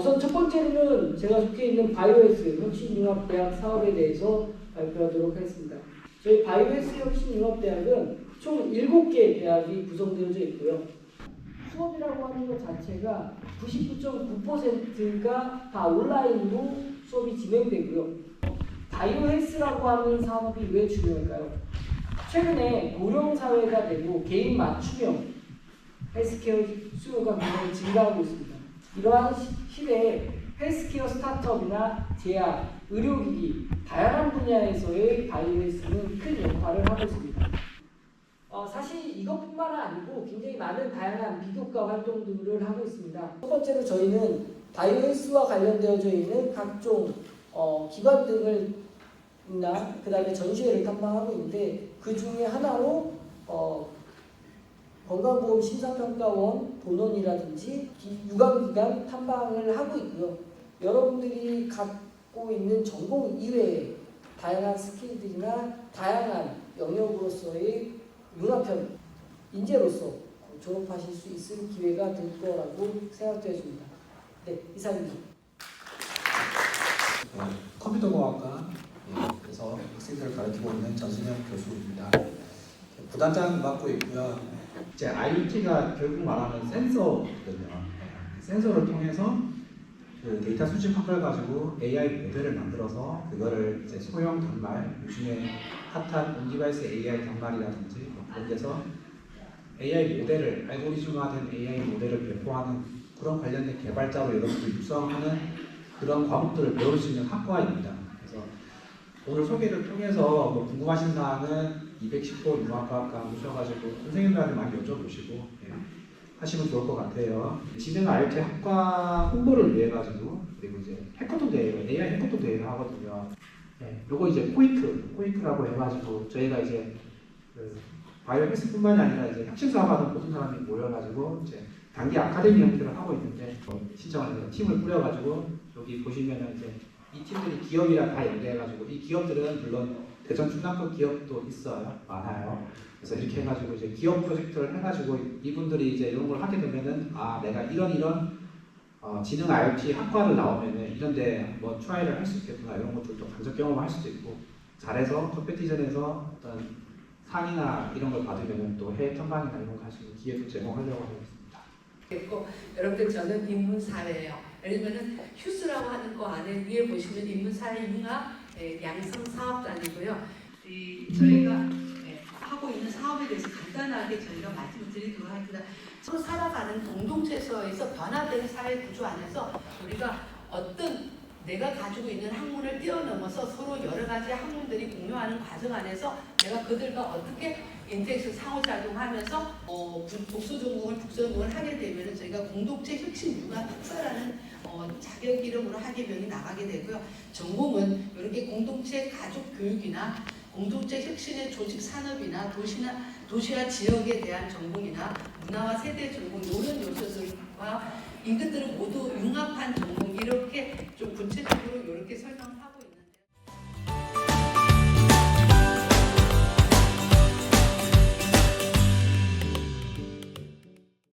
첫 번째로는 제가 속해 있는 바이오에스 혁신융합대학 사업에 대해서 발표하도록 하겠습니다. 저희 바이오에스 혁신융합대학은 총 7개 대학이 구성되어져 있고요. 수업이라고 하는 것 자체가 99.9%가 다 온라인으로 수업이 진행되고요. 바이오 헬스라고 하는 산업이 왜 중요할까요? 최근에 고령 사회가 되고 개인 맞춤형 헬스케어 수요가 굉장히 증가하고 있습니다. 이러한 시- 시대에 헬스케어 스타트업이나 제약, 의료기기, 다양한 분야에서의 바이오헬스는 큰 역할을 하고 있습니다. 어, 사실 이것뿐만 아니고 굉장히 많은 다양한 비교과 활동들을 하고 있습니다. 첫 번째로 저희는 바이오헬스와 관련되어져 있는 각종 어, 기관 등을 나 그 다음에 전시회를 탐방하고 있는데 그 중에 하나로 어, 건강보험 심사평가원 본원이라든지 기- 유관기관 탐방을 하고 있고요. 여러분들이 갖고 있는 전공 이외에 다양한 스킬들이나 다양한 영역으로서의 융합형 인재로서 졸업하실 수 있을 기회가 될 거라고 생각되어집니다. 네, 이상입니다. 어, 컴퓨터공학과 예, 그래서 학생들을 가르치고 있는 전승현 교수입니다. 부단장 맡고 있고요. 이제 IoT가 결국 말하면 센서거든요. 센서를 통해서 그 데이터 수집 한 걸 가지고 AI 모델을 만들어서 그거를 이제 소형 단말, 요즘에 핫한 온디바이스 AI 단말이라든지 뭐 그런 데서 AI 모델을 알고리즘화된 AI 모델을 배포하는 그런 관련된 개발자로 여러분들 육성하는 그런 과목들을 배울 수 있는 학과입니다. 그래서 오늘 소개를 통해서 뭐 궁금하신 사항은 210호 융합과학과 오셔가지고 선생님들한테 많이 여쭤보시고 예, 하시면 좋을 것 같아요. 진행 IoT 학과 홍보를 위해 가지고 그리고 이제 해커톤 대회, AI 해커톤 대회를 하거든요. 예, 요거 이제 코이크, 코이크라고 해가지고 저희가 이제 그 바이오 헬스뿐만이 아니라 이제 혁신 사업하는 모든 사람이 모여가지고 이제 단기 아카데미 형태를 하고 있는데 뭐 신청하는 팀을 꾸려가지고 여기 보시면은 이제 이 팀들이 기업이랑 다 연계해가지고 이 기업들은 물론 대전 충남급 기업도 있어요 많아요 그래서 이렇게 해가지고 이제 기업 프로젝트를 해가지고 이분들이 이제 이런 걸 하게 되면은 아 내가 이런 이런 어, 지능 IoT 학과를 나오면은 이런데 뭐 트라이를 할 수 있겠구나 이런 것들도 간접 경험할 수도 있고 잘해서 컴페티션에서 어떤 상이나 이런 걸 받으면은 또 해외 탐방이나 이런 거 있는 기회도 제공하려고 하고 있습니다. 있고 여러분들 저는 인문사회예요. 예를 들면 휴스라고 하는 거 안에 위에 보시면 인문사회 융합 예, 양성 사업단이고요. 이 저희가 예, 하고 있는 사업에 대해서 간단하게 저희가 말씀을 드리도록 하겠습니다. 서로 살아가는 공동체에서 변화되는 사회 구조 안에서 우리가 어떤 내가 가지고 있는 학문을 뛰어넘어서 서로 여러 가지 학문들이 공유하는 과정 안에서 내가 그들과 어떻게 인텍스 상호작용하면서 어, 부- 복수 전공을 국서 전공을 하게 되면 저희가 공동체 혁신 융합 특사라는 어, 자격 이름으로 학예명이 나가게 되고요. 전공은 이렇게 공동체 가족 교육이나 공동체 혁신의 조직 산업이나 도시나 도시와 지역에 대한 전공이나 문화와 세대 전공 이런 요소들과 이것들을 모두 융합한 전공 이렇게